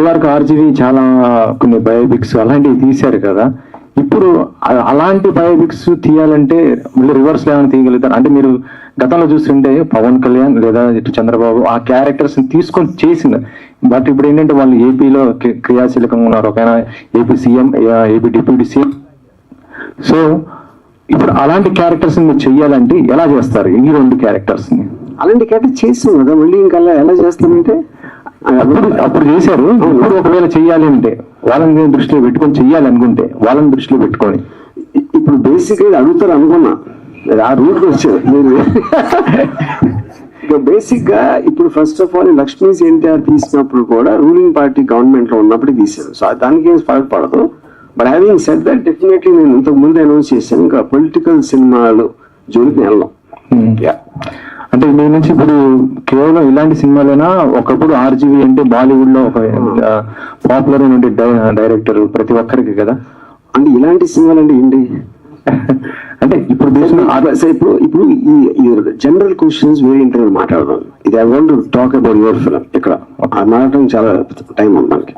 ఇదివరకు ఆర్జీవి చాలా కొన్ని బయోపిక్స్ అలాంటివి తీశారు కదా. ఇప్పుడు అలాంటి బయోపిక్స్ తీయాలంటే మళ్ళీ రివర్స్ ఏమైనా తీయగలుగుతారు? అంటే మీరు గతంలో చూస్తుంటే పవన్ కళ్యాణ్ లేదా ఇటు చంద్రబాబు ఆ క్యారెక్టర్స్ తీసుకొని చేసింది. బట్ ఇప్పుడు ఏంటంటే వాళ్ళు ఏపీలో క్రియాశీలకంగా ఉన్నారు. ఒకైనా AP CM AP deputy CM. So ఇప్పుడు అలాంటి క్యారెక్టర్స్ మీరు చెయ్యాలంటే ఎలా చేస్తారు? ఈ రెండు క్యారెక్టర్స్ని. అలాంటి క్యారెక్టర్ చేసాం కదా. మళ్ళీ ఇంకా ఎలా చేస్తామంటే అప్పుడు అప్పుడు చేశారు. ఇప్పుడు ఒకవేళ చెయ్యాలి అంటే వాళ్ళని దృష్టిలో పెట్టుకొని చెయ్యాలి అనుకుంటే వాళ్ళని దృష్టిలో పెట్టుకొని. ఇప్పుడు బేసిక్గా అడుగుతారు అనుకున్నా. ఆ రూట్ వచ్చారు. మీరు. బేసిక్గా ఇప్పుడు first of all Lakshmi NTR తీసినప్పుడు కూడా రూలింగ్ పార్టీ గవర్నమెంట్లో ఉన్నప్పుడు తీశారు. సో దానికి ఏం ఫరక్ పడదు. But having set that definitely నేను ఇంతకు ముందు అనౌన్స్ చేశాను. ఇంకా పొలిటికల్ సినిమాలు జోలికి వెళ్ళాం Hmm. అంటే మీ నుంచి ఇప్పుడు కేవలం ఇలాంటి సినిమాలైనా ఒకప్పుడు ఆర్జీవి అంటే బాలీవుడ్లో ఒక పాపులర్ ఉండే డైరెక్టర్ ప్రతి ఒక్కరికి కదా? అంటే ఇలాంటి సినిమాలు అంటే ఏంటి? అంటే ఇప్పుడు ఇప్పుడు ఇప్పుడు ఈ జనరల్ క్వశ్చన్స్ వేరే ఇంటర్వ్యూ మాట్లాడదాం. ఇది I want talk about your film ఇక్కడ. మాట్లాడడం చాలా టైం ఉంది మనకి.